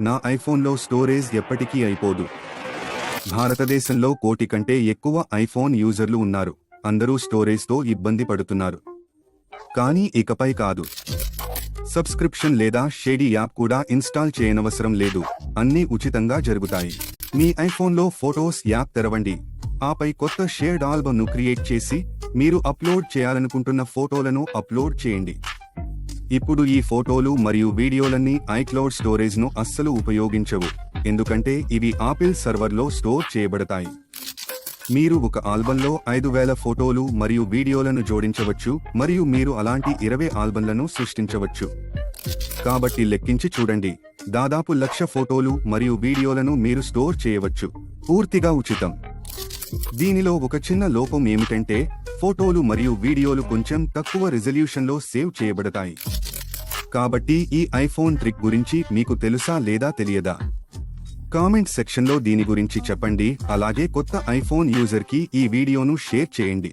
నా ఐఫోన్లో స్టోరేజ్ ఎప్పటికీ అయిపోదు. భారతదేశంలో కోటి కంటే ఎక్కువ ఐఫోన్ యూజర్లు ఉన్నారు. అందరూ స్టోరేజ్తో ఇబ్బంది పడుతున్నారు. కానీ ఇకపై కాదు. సబ్స్క్రిప్షన్ లేదా షేడీ యాప్ కూడా ఇన్స్టాల్ చేయనవసరం లేదు. అన్నీ ఉచితంగా జరుగుతాయి. మీ ఐఫోన్లో ఫోటోస్ యాప్ తెరవండి. ఆపై కొత్త షేర్డ్ ఆల్బమ్ను క్రియేట్ చేసి మీరు అప్లోడ్ చేయాలనుకుంటున్న ఫోటోలను అప్లోడ్ చేయండి. ఇప్పుడు ఈ ఫోటోలు మరియు వీడియోలన్నీ ఐక్లౌడ్ స్టోరేజ్ను అస్సలు ఉపయోగించవు. ఎందుకంటే ఇవి ఆపిల్ సర్వర్లో స్టోర్ చేయబడతాయి. మీరు ఒక ఆల్బంలో ఐదు వేల ఫోటోలు మరియు వీడియోలను జోడించవచ్చు మరియు మీరు అలాంటి ఇరవై ఆల్బంలను సృష్టించవచ్చు. కాబట్టి లెక్కించి చూడండి. దాదాపు లక్ష ఫోటోలు మరియు వీడియోలను మీరు స్టోర్ చేయవచ్చు. పూర్తిగా ఉచితం. దీనిలో ఒక చిన్న లోపం ఏమిటంటే ఫోటోలు మరియు వీడియోలు కొంచెం తక్కువ రిజల్యూషన్లో సేవ్ చేయబడతాయి. కాబట్టి ఈ ఐఫోన్ ట్రిక్ గురించి మీకు తెలుసా లేదా తెలియదా? కామెంట్ సెక్షన్లో దీని గురించి చెప్పండి అలాగే కొత్త ఐఫోన్ యూజర్కి ఈ వీడియోను షేర్ చేయండి.